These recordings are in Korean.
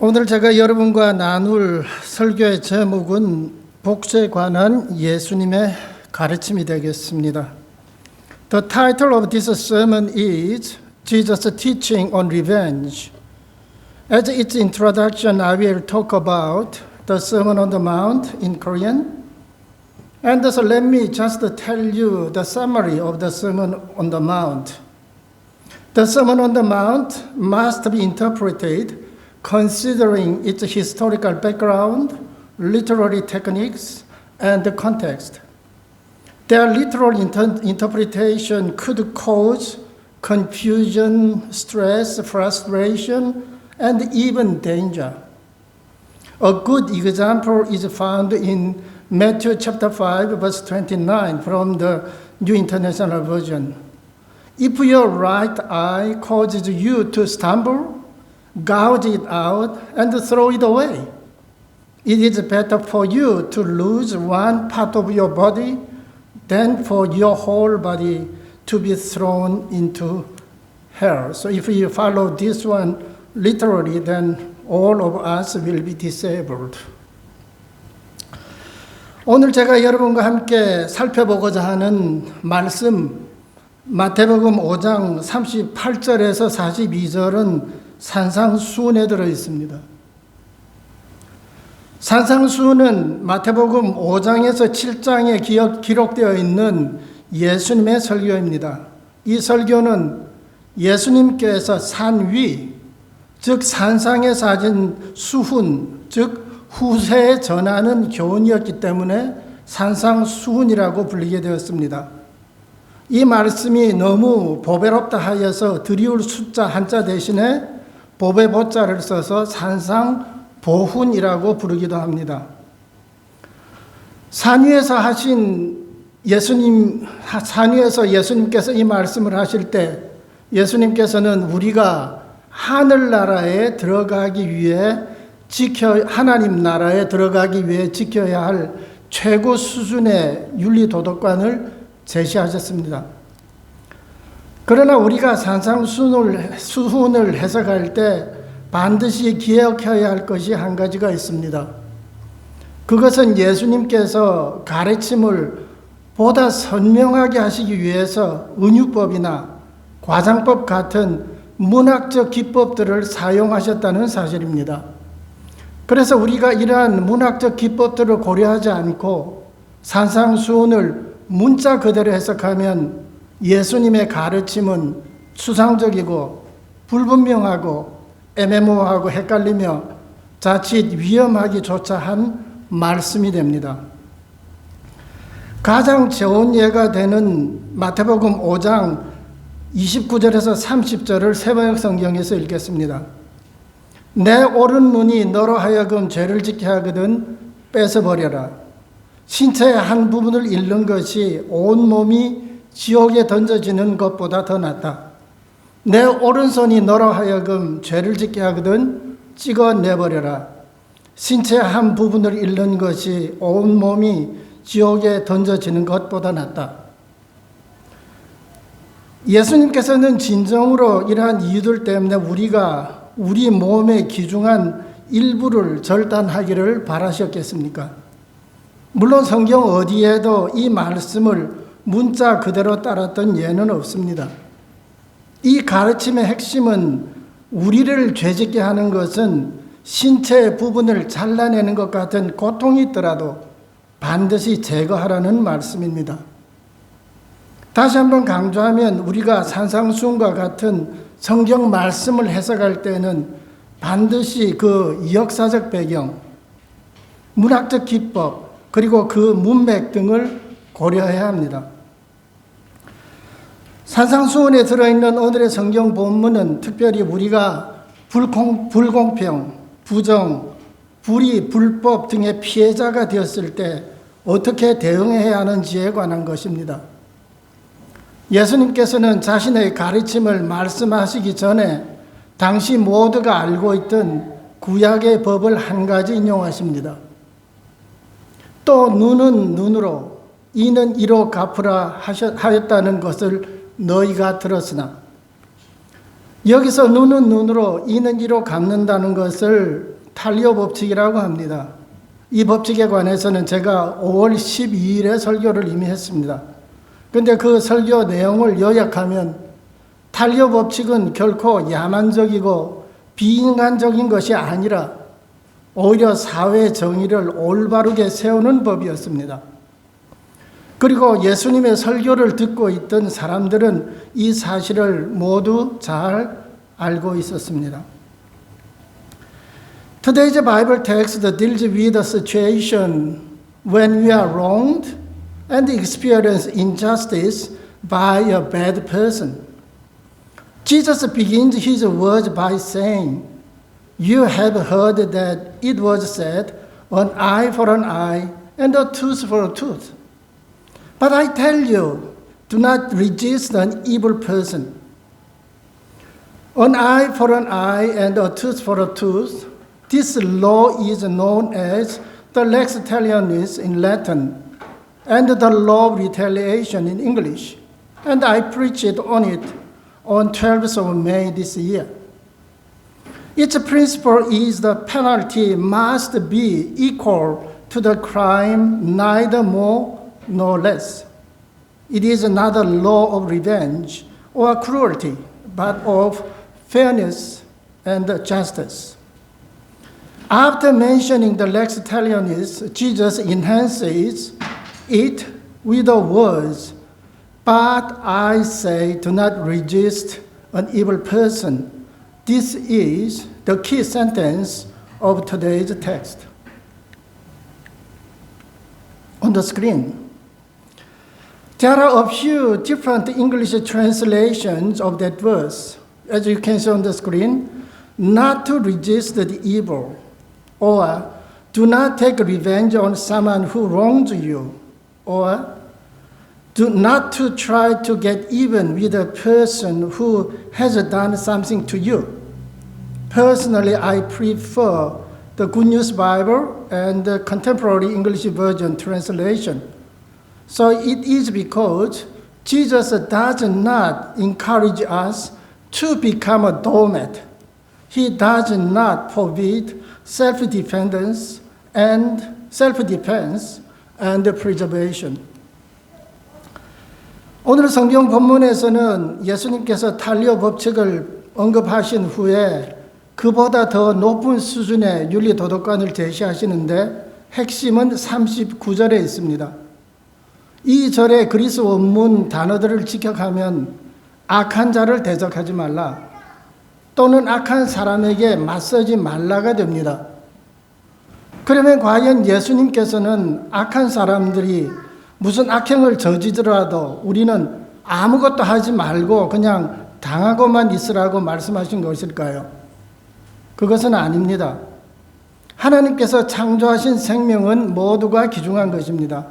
오늘 제가 여러분과 나눌 설교의 제목은 복수에 관한 예수님의 가르침이 되겠습니다. The title of this sermon is Jesus' teaching on revenge. As its introduction, I will talk about the Sermon on the Mount in Korean. And so let me just tell you the summary of the Sermon on the Mount. The Sermon on the Mount must be interpreted considering its historical background, literary techniques, and the context. Their literal inter- interpretation could cause confusion, stress, frustration, and even danger. A good example is found in Matthew chapter 5, verse 29 from the New International Version. If your right eye causes you to stumble, gouge it out and throw it away. It is better for you to lose one part of your body than for your whole body to be thrown into hell. So if you follow this one literally, then all of us will be disabled. 오늘 제가 여러분과 함께 살펴보고자 하는 말씀 마태복음 5장 38절에서 42절은 산상수훈에 들어 있습니다. 산상수훈은 마태복음 5장에서 7장에 기억, 기록되어 있는 예수님의 설교입니다. 이 설교는 예수님께서 산 위, 즉 산상에서 하신 수훈, 즉 후세에 전하는 교훈이었기 때문에 산상수훈이라고 불리게 되었습니다. 이 말씀이 너무 보배롭다 하여서 드리울 숫자 한자 대신에 보배 보자를 써서 산상 보훈이라고 부르기도 합니다. 산 위에서 하신 예수님 산 위에서 예수님께서 이 말씀을 하실 때 예수님께서는 우리가 하늘 나라에 들어가기 위해 지켜 하나님 나라에 들어가기 위해 지켜야 할 최고 수준의 윤리 도덕관을 제시하셨습니다. 그러나 우리가 산상수훈을 수훈을 해석할 때 반드시 기억해야 할 것이 한 가지가 있습니다. 그것은 예수님께서 가르침을 보다 선명하게 하시기 위해서 은유법이나 과장법 같은 문학적 기법들을 사용하셨다는 사실입니다. 그래서 우리가 이러한 문학적 기법들을 고려하지 않고 산상수훈을 문자 그대로 해석하면 예수님의 가르침은 추상적이고 불분명하고 애매모호하고 헷갈리며 자칫 위험하기조차 한 말씀이 됩니다. 가장 좋은 예가 되는 마태복음 5장 29절에서 30절을 세번역 성경에서 읽겠습니다. 내 오른 눈이 너로 하여금 죄를 짓게 하거든 뺏어버려라. 신체의 한 부분을 잃는 것이 온 몸이 지옥에 던져지는 것보다 더 낫다. 내 오른손이 너로 하여금 죄를 짓게 하거든 찍어내버려라. 신체의 한 부분을 잃는 것이 온 몸이 지옥에 던져지는 것보다 낫다. 예수님께서는 진정으로 이러한 이유들 때문에 우리가 우리 몸에 기중한 일부를 절단하기를 바라셨겠습니까? 물론 성경 어디에도 이 말씀을 문자 그대로 따랐던 예는 없습니다. 이 가르침의 핵심은 우리를 죄짓게 하는 것은 신체의 부분을 잘라내는 것 같은 고통이 있더라도 반드시 제거하라는 말씀입니다. 다시 한번 강조하면 우리가 산상수훈과 같은 성경 말씀을 해석할 때는 반드시 그 역사적 배경, 문학적 기법, 그리고 그 문맥 등을 고려해야 합니다. 산상수훈에 들어있는 오늘의 성경 본문은 특별히 우리가 불공, 불공평, 부정, 불의, 불법 등의 피해자가 되었을 때 어떻게 대응해야 하는지에 관한 것입니다. 예수님께서는 자신의 가르침을 말씀하시기 전에 당시 모두가 알고 있던 구약의 법을 한 가지 인용하십니다. 또 눈은 눈으로 이는 이로 갚으라 하였다는 것을 너희가 들었으나 여기서 눈은 눈으로 이는 이로 갚는다는 것을 탈리오 법칙이라고 합니다. 이 법칙에 관해서는 제가 5월 12일에 설교를 이미 했습니다. 근데 그 설교 내용을 요약하면 탈리오 법칙은 결코 야만적이고 비인간적인 것이 아니라 오히려 사회 정의를 올바르게 세우는 법이었습니다. 그리고 예수님의 설교를 듣고 있던 사람들은 이 사실을 모두 잘 알고 있었습니다. Today's Bible text deals with a situation when we are wronged and experience injustice by a bad person. Jesus begins his words by saying, You have heard that it was said, an eye for an eye and a tooth for a tooth. But I tell you, do not resist an evil person. An eye for an eye and a tooth for a tooth. This law is known as the lex talionis in Latin and the law of retaliation in English. And I preached on it on 12th of May this year. Its principle is the penalty must be equal to the crime, neither more nor less. It is not a law of revenge or cruelty, but of fairness and justice. After mentioning the lex talionis, Jesus enhances it with the words, But I say, do not resist an evil person. This is the key sentence of today's text. On the screen, there are a few different English translations of that verse. As you can see on the screen, not to resist the evil, or do not take revenge on someone who wronged you, or do not to try to get even with a person who has done something to you. Personally, I prefer the Good News Bible and the Contemporary English Version translation. So it is because Jesus does not encourage us to become a doormat. He does not forbid self-defense and self-defense and preservation. 오늘 성경 본문에서는 예수님께서 탈리오 법칙을 언급하신 후에 그보다 더 높은 수준의 윤리 도덕관을 제시하시는데 핵심은 39절에 있습니다. 이 절의 그리스 원문 단어들을 지켜가면 악한 자를 대적하지 말라 또는 악한 사람에게 맞서지 말라가 됩니다. 그러면 과연 예수님께서는 악한 사람들이 무슨 악행을 저지더라도 우리는 아무것도 하지 말고 그냥 당하고만 있으라고 말씀하신 것일까요? 그것은 아닙니다. 하나님께서 창조하신 생명은 모두가 귀중한 것입니다.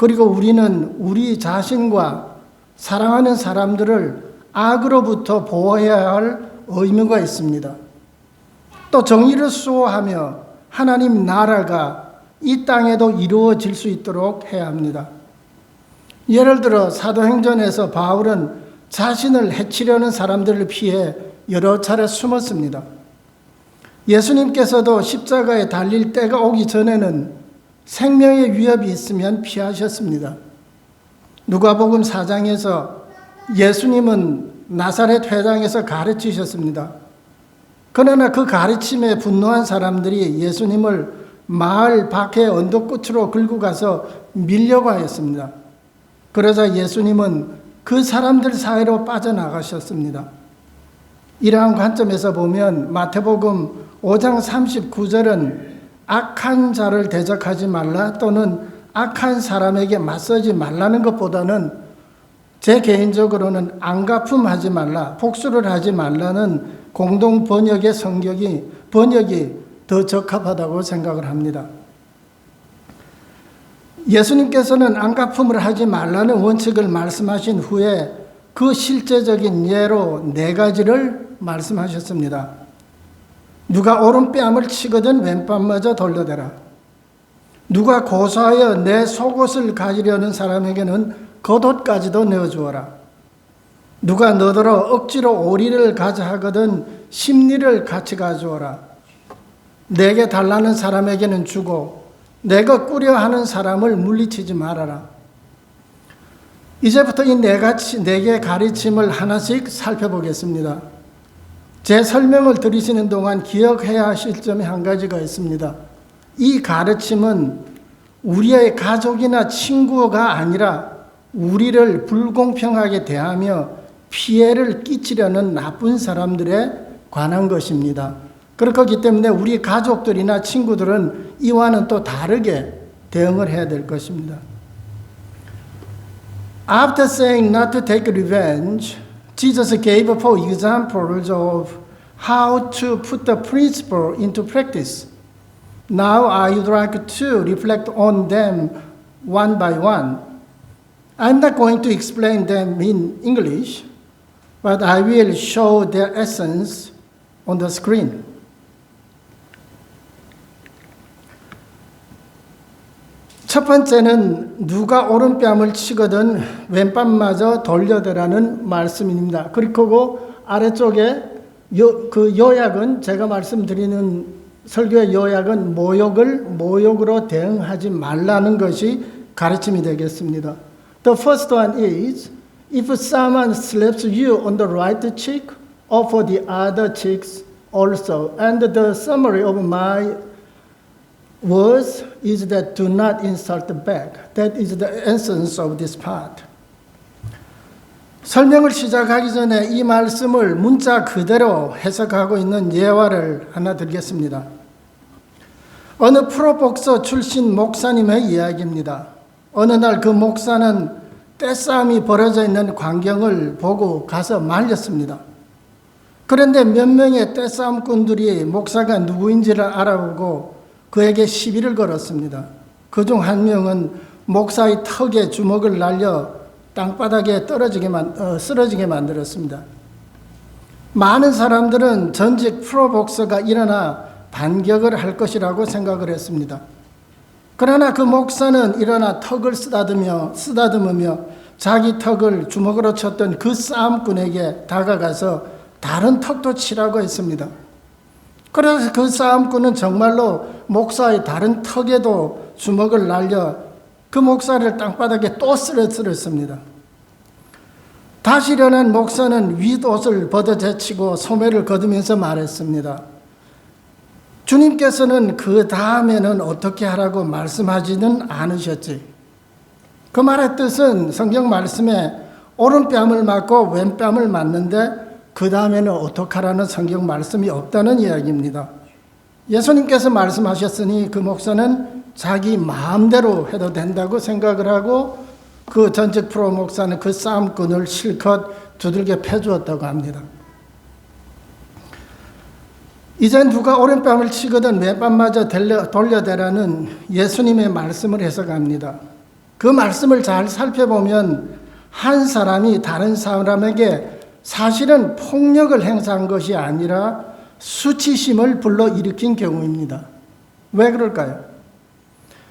그리고 우리는 우리 자신과 사랑하는 사람들을 악으로부터 보호해야 할 의무가 있습니다. 또 정의를 수호하며 하나님 나라가 이 땅에도 이루어질 수 있도록 해야 합니다. 예를 들어 사도행전에서 바울은 자신을 해치려는 사람들을 피해 여러 차례 숨었습니다. 예수님께서도 십자가에 달릴 때가 오기 전에는 생명의 위협이 있으면 피하셨습니다. 누가복음 4장에서 예수님은 나사렛 회당에서 가르치셨습니다. 그러나 그 가르침에 분노한 사람들이 예수님을 마을 밖의 언덕 끝으로 긁고 가서 밀려고 하였습니다. 그러자 예수님은 그 사람들 사이로 빠져나가셨습니다. 이러한 관점에서 보면 마태복음 5장 39절은 악한 자를 대적하지 말라 또는 악한 사람에게 맞서지 말라는 것보다는 제 개인적으로는 안가품하지 말라, 복수를 하지 말라는 공동 번역의 성격이 번역이 더 적합하다고 생각을 합니다. 예수님께서는 안가품을 하지 말라는 원칙을 말씀하신 후에 그 실제적인 예로 네 가지를 말씀하셨습니다. 누가 오른뺨을 치거든 왼뺨마저 돌려대라. 누가 고소하여 내 속옷을 가지려는 사람에게는 겉옷까지도 내어주어라. 누가 너더러 억지로 오리를 가자 하거든 심리를 같이 가져오라. 내게 달라는 사람에게는 주고 내가 꾸려 하는 사람을 물리치지 말아라. 이제부터 이 네 가지 네개 가르침을 하나씩 살펴보겠습니다. 제 설명을 들으시는 동안 기억해야 하실 점이 한 가지가 있습니다. 이 가르침은 우리의 가족이나 친구가 아니라 우리를 불공평하게 대하며 피해를 끼치려는 나쁜 사람들에 관한 것입니다. 그렇기 때문에 우리 가족들이나 친구들은 이와는 또 다르게 대응을 해야 될 것입니다. After saying not to take revenge, Jesus gave four examples of how to put the principle into practice. Now I would like to reflect on them one by one. I'm not going to explain them in English, but I will show their essence on the screen. 첫 번째는 누가 오른뺨을 치거든 왼뺨마저 돌려대라는 말씀입니다. 그리고 아래쪽에 요, 그 요약은 제가 말씀드리는 설교의 요약은 모욕을 모욕으로 대응하지 말라는 것이 가르침이 되겠습니다. The first one is if someone slaps you on the right cheek, offer the other cheeks also. And the summary of my words is that do not insult back. That is the essence of this part. 설명을 시작하기 전에 이 말씀을 문자 그대로 해석하고 있는 예화를 하나 드리겠습니다. 어느 프로복서 출신 목사님의 이야기입니다. 어느 날 그 목사는 떼싸움이 벌어져 있는 광경을 보고 가서 말렸습니다. 그런데 몇 명의 떼싸움꾼들이 목사가 누구인지를 알아보고 그에게 시비를 걸었습니다. 그 중 한 명은 목사의 턱에 주먹을 날려 땅바닥에 떨어지게 만, 어, 쓰러지게 만들었습니다. 많은 사람들은 전직 프로복서가 일어나 반격을 할 것이라고 생각을 했습니다. 그러나 그 목사는 일어나 턱을 쓰다듬며 쓰다듬으며 자기 턱을 주먹으로 쳤던 그 싸움꾼에게 다가가서 다른 턱도 치라고 했습니다. 그래서 그 싸움꾼은 정말로 목사의 다른 턱에도 주먹을 날려 그 목사를 땅바닥에 또 쓰러뜨렸습니다. 다시 일어난 목사는 윗옷을 벗어제치고 소매를 거두면서 말했습니다. 주님께서는 그 다음에는 어떻게 하라고 말씀하지는 않으셨지. 그 말의 뜻은 성경 말씀에 오른뺨을 맞고 왼뺨을 맞는데 그 다음에는 어떻게 하라는 성경 말씀이 없다는 이야기입니다. 예수님께서 말씀하셨으니 그 목사는 자기 마음대로 해도 된다고 생각을 하고 그 전직 프로 목사는 그 싸움꾼을 실컷 두들겨 패주었다고 합니다. 이젠 누가 오른뺨을 치거든 왼뺨마저 돌려대라는 예수님의 말씀을 해석합니다. 그 말씀을 잘 살펴보면 한 사람이 다른 사람에게 사실은 폭력을 행사한 것이 아니라 수치심을 불러일으킨 경우입니다. 왜 그럴까요?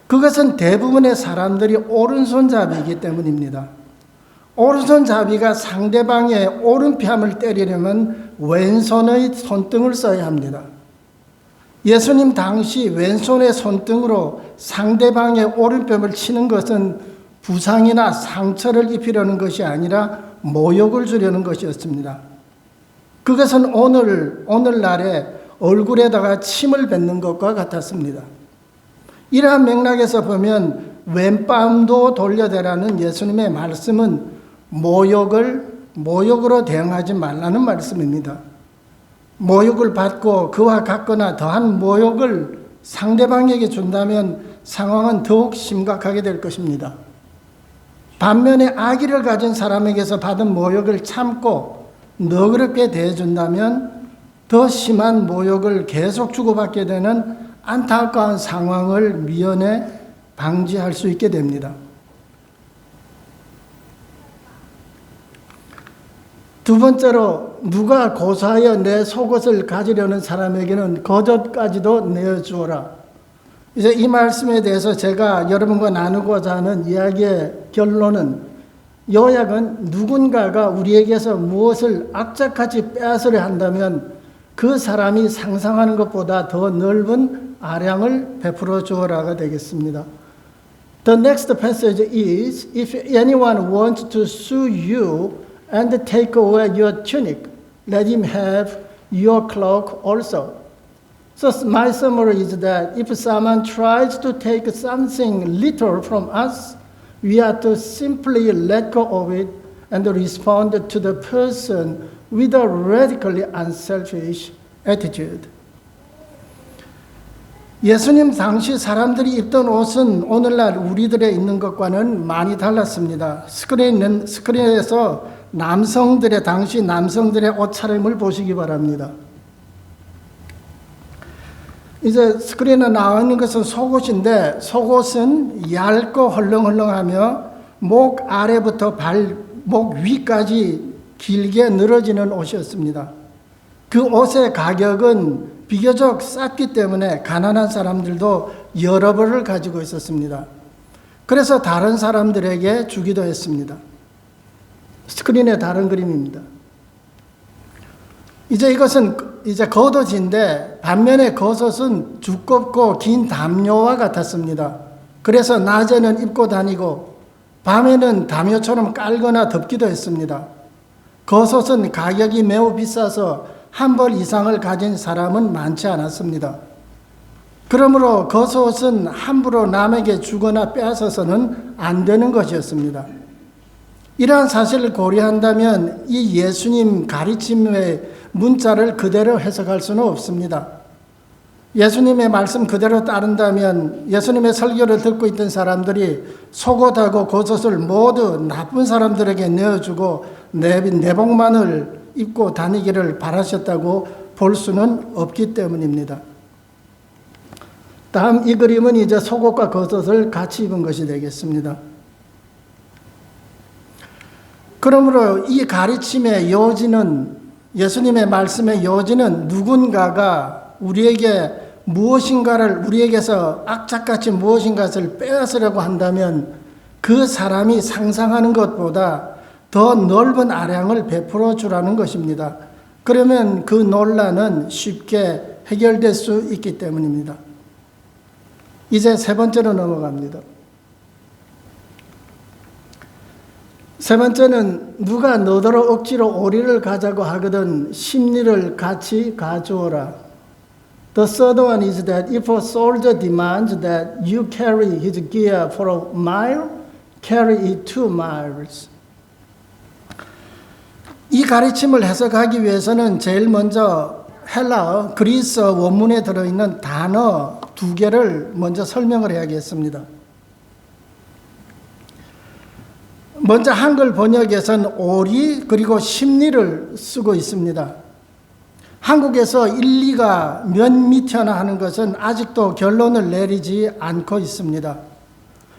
그것은 대부분의 사람들이 오른손잡이이기 때문입니다. 오른손잡이가 상대방의 오른뺨을 때리려면 왼손의 손등을 써야 합니다. 예수님 당시 왼손의 손등으로 상대방의 오른뺨을 치는 것은 부상이나 상처를 입히려는 것이 아니라 모욕을 주려는 것이었습니다. 그것은 오늘, 오늘날에 얼굴에다가 침을 뱉는 것과 같았습니다. 이러한 맥락에서 보면 왼뺨도 돌려대라는 예수님의 말씀은 모욕을 모욕으로 대응하지 말라는 말씀입니다. 모욕을 받고 그와 같거나 더한 모욕을 상대방에게 준다면 상황은 더욱 심각하게 될 것입니다. 반면에 아기를 가진 사람에게서 받은 모욕을 참고 너그럽게 대해준다면 더 심한 모욕을 계속 주고받게 되는 안타까운 상황을 미연에 방지할 수 있게 됩니다. 두 번째로 누가 고사하여 내 속옷을 가지려는 사람에게는 거젓까지도 내어주어라. 이제 이 말씀에 대해서 제가 여러분과 나누고자 하는 이야기의 결론은 요약은 누군가가 우리에게서 무엇을 악착같이 빼앗으려 한다면 그 사람이 상상하는 것보다 더 넓은 아량을 베풀어 주어라가 되겠습니다. The next passage is If anyone wants to sue you and take away your tunic, let him have your cloak also. So, my summary is that if someone tries to take something little from us, we are to simply let go of it and respond to the person with a radically unselfish attitude. 예수님 당시 사람들이 입던 옷은 오늘날 우리들의 있는 것과는 많이 달랐습니다. 스크린은 스크린에서 남성들의 당시 남성들의 옷 차림을 보시기 바랍니다. 이제 스크린에 나와 있는 것은 속옷인데 속옷은 얇고 헐렁헐렁하며 목 아래부터 발 목 위까지 길게 늘어지는 옷이었습니다. 그 옷의 가격은 비교적 쌌기 때문에 가난한 사람들도 여러 벌을 가지고 있었습니다. 그래서 다른 사람들에게 주기도 했습니다. 스크린의 다른 그림입니다. 이제 이것은 이제 겉옷인데 반면에 겉옷은 두껍고 긴 담요와 같았습니다. 그래서 낮에는 입고 다니고 밤에는 담요처럼 깔거나 덮기도 했습니다. 겉옷은 가격이 매우 비싸서 한 벌 이상을 가진 사람은 많지 않았습니다. 그러므로 겉옷은 함부로 남에게 주거나 빼앗아서는 안 되는 것이었습니다. 이러한 사실을 고려한다면 이 예수님 가르침의 문자를 그대로 해석할 수는 없습니다. 예수님의 말씀 그대로 따른다면 예수님의 설교를 듣고 있던 사람들이 속옷하고 겉옷을 모두 나쁜 사람들에게 내어주고 내복만을 입고 다니기를 바라셨다고 볼 수는 없기 때문입니다. 다음 이 그림은 이제 속옷과 겉옷을 같이 입은 것이 되겠습니다. 그러므로 이 가르침의 요지는 예수님의 말씀의 요지는 누군가가 우리에게 무엇인가를 우리에게서 악착같이 무엇인가를 빼앗으려고 한다면 그 사람이 상상하는 것보다 더 넓은 아량을 베풀어 주라는 것입니다. 그러면 그 논란은 쉽게 해결될 수 있기 때문입니다. 이제 세 번째로 넘어갑니다. 세 번째는 누가 너더러 억지로 오리를 가자고 하거든 심리를 같이 가져오라. The third one is that if a soldier demands that you carry his gear for a mile, carry it two miles. 이 가르침을 해석하기 위해서는 제일 먼저 헬라어, 그리스어 원문에 들어있는 단어 두 개를 먼저 설명을 해야겠습니다. 먼저 한글 번역에서는 오리 그리고 심리를 쓰고 있습니다. 한국에서 1, 2가 몇 미터나 하는 것은 아직도 결론을 내리지 않고 있습니다.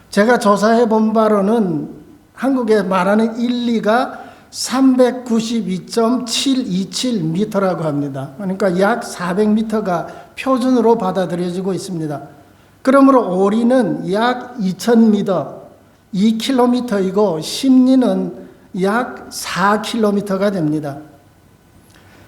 제가 조사해 본 바로는 한국에 말하는 1, 2가 392.727m라고 합니다. 그러니까 약 400m가 표준으로 받아들여지고 있습니다. 그러므로 오리는 약 2000m, 2km이고 심리는 약 4km가 됩니다.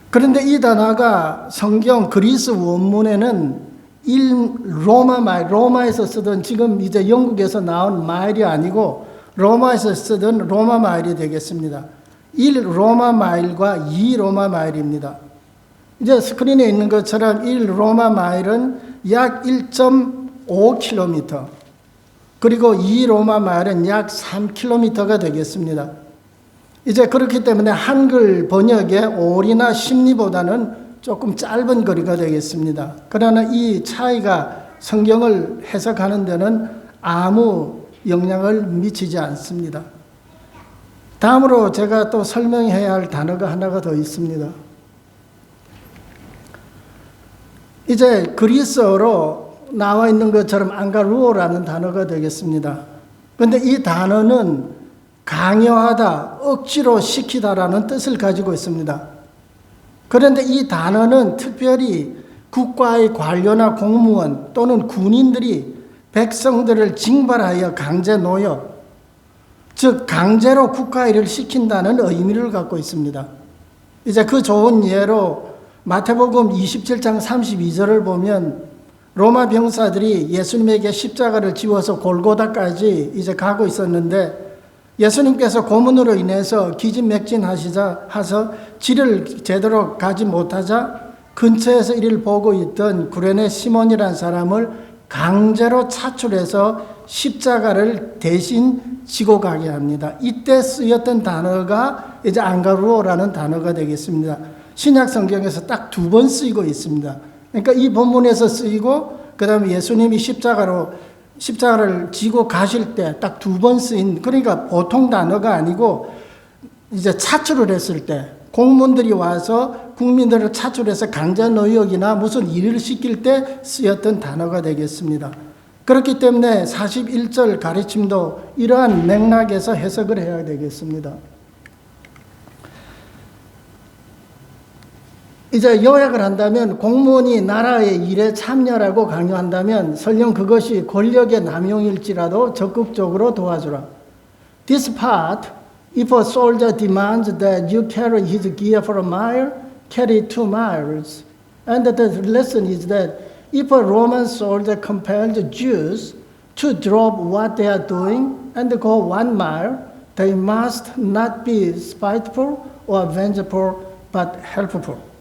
그런데 이 단어가 성경 그리스 원문에는 1 로마 말, 로마에서 쓰던 지금 이제 영국에서 나온 마일이 아니고 로마에서 쓰던 로마 마일이 되겠습니다. 1 로마 마일과 2 로마 마일입니다. 이제 스크린에 있는 것처럼 1 로마 마일은 약 1.5km, 그리고 이 로마 마일은 약 3km가 되겠습니다. 이제 그렇기 때문에 한글 번역의 오리나 심리보다는 조금 짧은 거리가 되겠습니다. 그러나 이 차이가 성경을 해석하는 데는 아무 영향을 미치지 않습니다. 다음으로 제가 또 설명해야 할 단어가 하나가 더 있습니다. 이제 그리스어로 나와 있는 것처럼 안가루오라는 단어가 되겠습니다. 그런데 이 단어는 강요하다, 억지로 시키다라는 뜻을 가지고 있습니다. 그런데 이 단어는 특별히 국가의 관료나 공무원 또는 군인들이 백성들을 징발하여 강제 노역 즉 강제로 국가 일을 시킨다는 의미를 갖고 있습니다. 이제 그 좋은 예로 마태복음 27장 32절을 보면 로마 병사들이 예수님에게 십자가를 지워서 골고다까지 이제 가고 있었는데 예수님께서 고문으로 인해서 기진맥진하시자 하서 지를 제대로 가지 못하자 근처에서 이를 보고 있던 구레네 시몬이라는 사람을 강제로 차출해서 십자가를 대신 지고 가게 합니다. 이때 쓰였던 단어가 이제 안가루오라는 단어가 되겠습니다. 신약 성경에서 딱 두 번 쓰이고 있습니다. 그러니까 이 본문에서 쓰이고 그다음에 예수님이 십자가로 십자가를 지고 가실 때 딱 두 번 쓰인 그러니까 보통 단어가 아니고 이제 차출을 했을 때 공무원들이 와서 국민들을 차출해서 강제 노역이나 무슨 일을 시킬 때 쓰였던 단어가 되겠습니다. 그렇기 때문에 41절 가르침도 이러한 맥락에서 해석을 해야 되겠습니다. 이제 요약을 한다면 공무원이 나라의 일에 참여라고 강요한다면 설령 그것이 권력의 남용일지라도 적극적으로 도와주라. This part, if a soldier demands that you carry his gear for a mile, carry two miles. And the lesson is that if a Roman soldier compels Jews to drop what they are doing and go one mile, they must not be spiteful or vengeful, but helpful.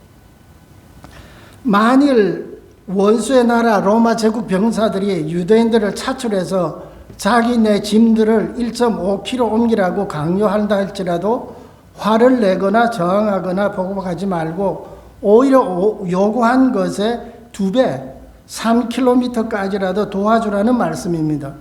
만일 원수의 나라 로마 제국 병사들이 유대인들을 차출해서 자기네 짐들을 1.5km 옮기라고 강요한다 할지라도 화를 내거나 저항하거나 보고하지 말고 오히려 요구한 것에 두 배, 3km까지라도 도와주라는 말씀입니다.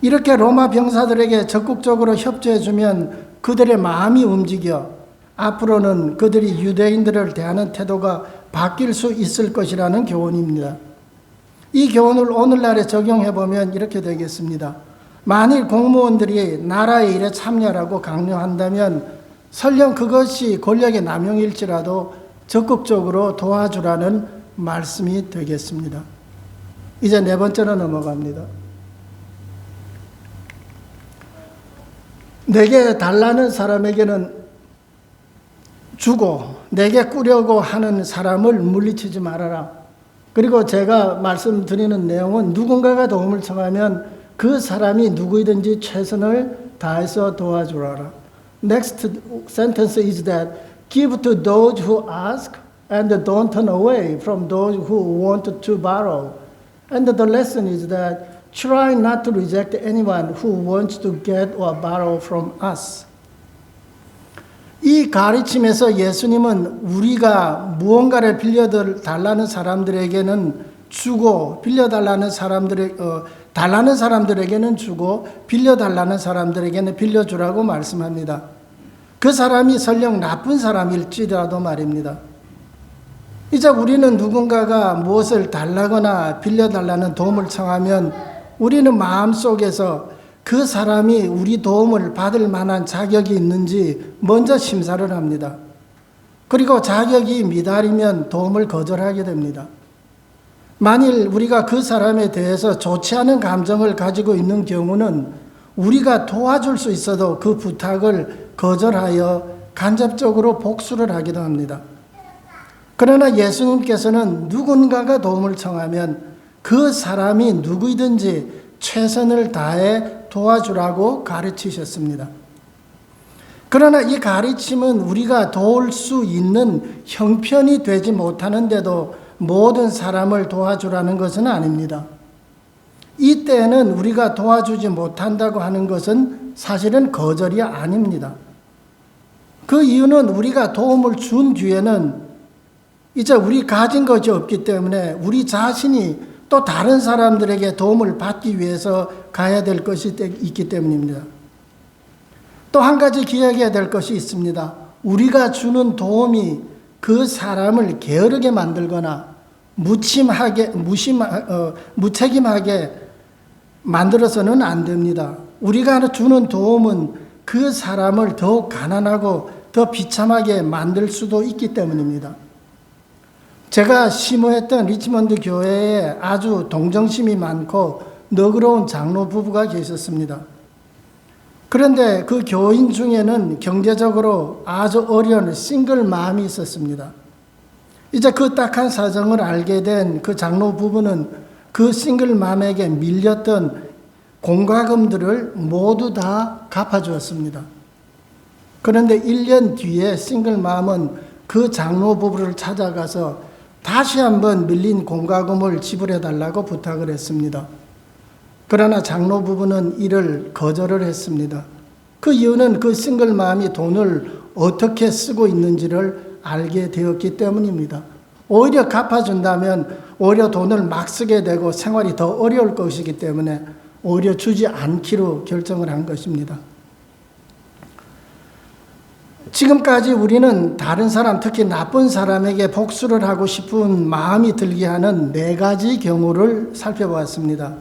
이렇게 로마 병사들에게 적극적으로 협조해주면 그들의 마음이 움직여 앞으로는 그들이 유대인들을 대하는 태도가 바뀔 수 있을 것이라는 교훈입니다. 이 교훈을 오늘날에 적용해 보면 이렇게 되겠습니다. 만일 공무원들이 나라의 일에 참여라고 강요한다면 설령 그것이 권력의 남용일지라도 적극적으로 도와주라는 말씀이 되겠습니다. 이제 네 번째로 넘어갑니다. 내게 달라는 사람에게는 주고 내게 꾸려고 하는 사람을 물리치지 말아라. 그리고 제가 말씀드리는 내용은 누군가가 도움을 청하면 그 사람이 누구이든지 최선을 다해서 도와주라. Next sentence is that give to those who ask and don't turn away from those who want to borrow. And the lesson is that try not to reject anyone who wants to get or borrow from us. 이 가르침에서 예수님은 우리가 무언가를 빌려달라는 사람들에게는 주고 빌려달라는 사람들에 어, 달라는 사람들에게는 주고 빌려달라는 사람들에게는 빌려주라고 말씀합니다. 그 사람이 설령 나쁜 사람일지라도 말입니다. 이제 우리는 누군가가 무엇을 달라거나 빌려달라는 도움을 청하면 우리는 마음속에서 그 사람이 우리 도움을 받을 만한 자격이 있는지 먼저 심사를 합니다. 그리고 자격이 미달이면 도움을 거절하게 됩니다. 만일 우리가 그 사람에 대해서 좋지 않은 감정을 가지고 있는 경우는 우리가 도와줄 수 있어도 그 부탁을 거절하여 간접적으로 복수를 하기도 합니다. 그러나 예수님께서는 누군가가 도움을 청하면 그 사람이 누구이든지 최선을 다해 도와주라고 가르치셨습니다. 그러나 이 가르침은 우리가 도울 수 있는 형편이 되지 못하는데도 모든 사람을 도와주라는 것은 아닙니다. 이때는 우리가 도와주지 못한다고 하는 것은 사실은 거절이 아닙니다. 그 이유는 우리가 도움을 준 뒤에는 이제 우리 가진 것이 없기 때문에 우리 자신이 또 다른 사람들에게 도움을 받기 위해서 가야 될 것이 있기 때문입니다. 또 한 가지 기억해야 될 것이 있습니다. 우리가 주는 도움이 그 사람을 게으르게 만들거나 무침하게 무심 어, 무책임하게 만들어서는 안 됩니다. 우리가 주는 도움은 그 사람을 더 가난하고 더 비참하게 만들 수도 있기 때문입니다. 제가 심호했던 리치먼드 교회에 아주 동정심이 많고 너그러운 장로 부부가 계셨습니다. 그런데 그 교인 중에는 경제적으로 아주 어려운 싱글 맘이 있었습니다. 이제 그 딱한 사정을 알게 된 그 장로 부부는 그 싱글 맘에게 밀렸던 공과금들을 모두 다 갚아주었습니다. 그런데 1년 뒤에 싱글 맘은 그 장로 부부를 찾아가서 다시 한번 밀린 공과금을 지불해 달라고 부탁을 했습니다. 그러나 장로 부부는 이를 거절을 했습니다. 그 이유는 그 싱글 맘이 돈을 어떻게 쓰고 있는지를 알게 되었기 때문입니다. 오히려 갚아준다면 오히려 돈을 막 쓰게 되고 생활이 더 어려울 것이기 때문에 오히려 주지 않기로 결정을 한 것입니다. 지금까지 우리는 다른 사람, 특히 나쁜 사람에게 복수를 하고 싶은 마음이 들게 하는 네 가지 경우를 살펴보았습니다.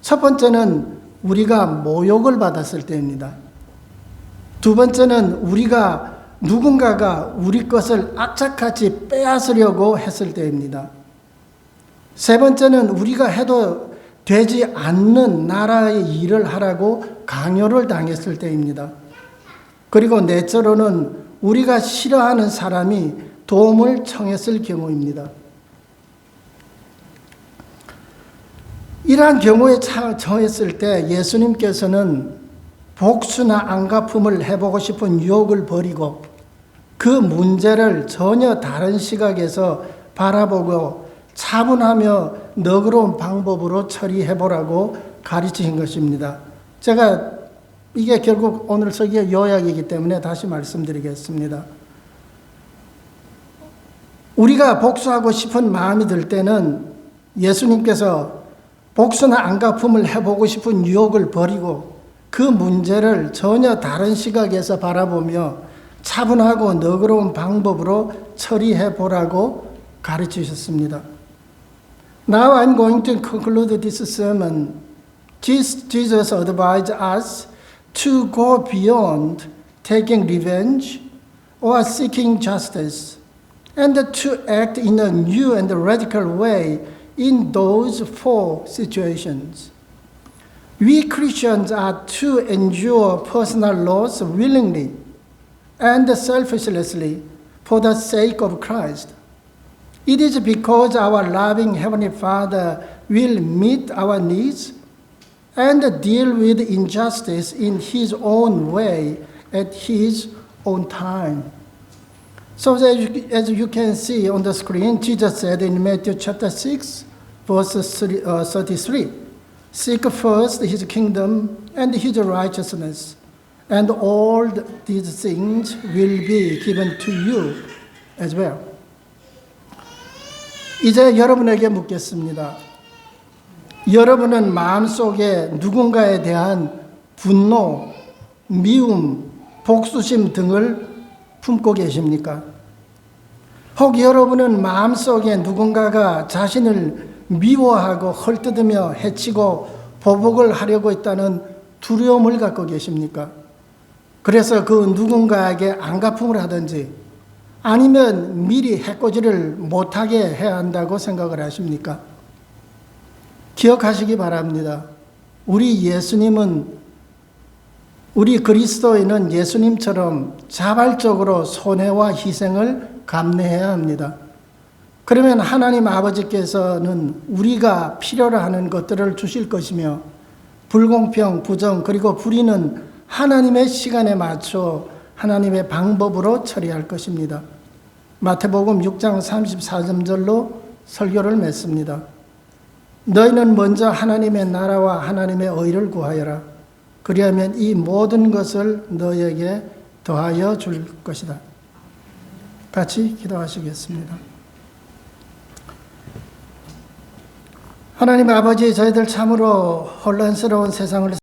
첫 번째는 우리가 모욕을 받았을 때입니다. 두 번째는 우리가 누군가가 우리 것을 악착같이 빼앗으려고 했을 때입니다. 세 번째는 우리가 해도 되지 않는 나라의 일을 하라고 강요를 당했을 때입니다. 그리고 넷째로는 우리가 싫어하는 사람이 도움을 청했을 경우입니다. 이러한 경우에 처했을 때 예수님께서는 복수나 안갚음을 해보고 싶은 유혹을 버리고 그 문제를 전혀 다른 시각에서 바라보고 차분하며 너그러운 방법으로 처리해보라고 가르치신 것입니다. 제가 이게 결국 오늘 설교의 요약이기 때문에 다시 말씀드리겠습니다. 우리가 복수하고 싶은 마음이 들 때는 예수님께서 복수나 안갚음을 해보고 싶은 유혹을 버리고 그 문제를 전혀 다른 시각에서 바라보며 차분하고 너그러운 방법으로 처리해 보라고 가르치셨습니다. Now I'm going to conclude this sermon. Jesus advised us to go beyond taking revenge or seeking justice and to act in a new and radical way in those four situations. We Christians are to endure personal loss willingly and selflessly for the sake of Christ. It is because our loving Heavenly Father will meet our needs and deal with injustice in His own way at His own time. So, as you, as you can see on the screen, Jesus said in Matthew chapter 6, verse three- uh, 33 Seek first His kingdom and His righteousness, and all these things will be given to you as well. 이제 여러분에게 묻겠습니다. 여러분은 마음속에 누군가에 대한 분노, 미움, 복수심 등을 품고 계십니까? 혹 여러분은 마음속에 누군가가 자신을 미워하고 헐뜯으며 해치고 보복을 하려고 있다는 두려움을 갖고 계십니까? 그래서 그 누군가에게 안갚음을 하든지 아니면 미리 해코지를 못하게 해야 한다고 생각을 하십니까? 기억하시기 바랍니다. 우리 예수님은 우리 그리스도인은 예수님처럼 자발적으로 손해와 희생을 감내해야 합니다. 그러면 하나님 아버지께서는 우리가 필요로 하는 것들을 주실 것이며 불공평, 부정, 그리고 불의는 하나님의 시간에 맞춰 하나님의 방법으로 처리할 것입니다. 마태복음 6장 34절로 설교를 맺습니다. 너희는 먼저 하나님의 나라와 하나님의 의를 구하여라. 그리하면 이 모든 것을 너희에게 더하여 줄 것이다. 같이 기도하시겠습니다. 하나님 아버지 저희들 참으로 혼란스러운 세상을